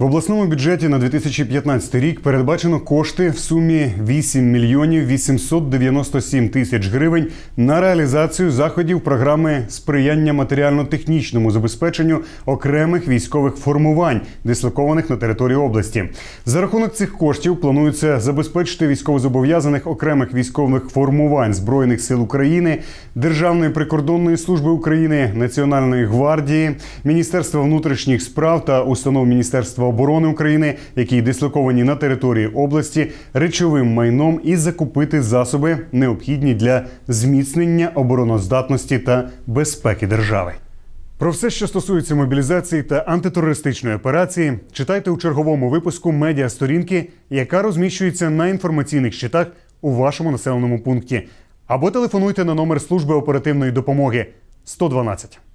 В обласному бюджеті на 2015 рік передбачено кошти в сумі 8 мільйонів 897 тисяч гривень на реалізацію заходів програми сприяння матеріально-технічному забезпеченню окремих військових формувань, дислокованих на території області. За рахунок цих коштів планується забезпечити військовозобов'язаних окремих військових формувань збройних сил України, Державної прикордонної служби України, Національної гвардії, Міністерства внутрішніх справ та установ Міністерства оборони України, які дислоковані на території області, речовим майном і закупити засоби, необхідні для зміцнення обороноздатності та безпеки держави. Про все, що стосується мобілізації та антитерористичної операції, читайте у черговому випуску медіа сторінки, яка розміщується на інформаційних щитах у вашому населеному пункті, або телефонуйте на номер служби оперативної допомоги 112.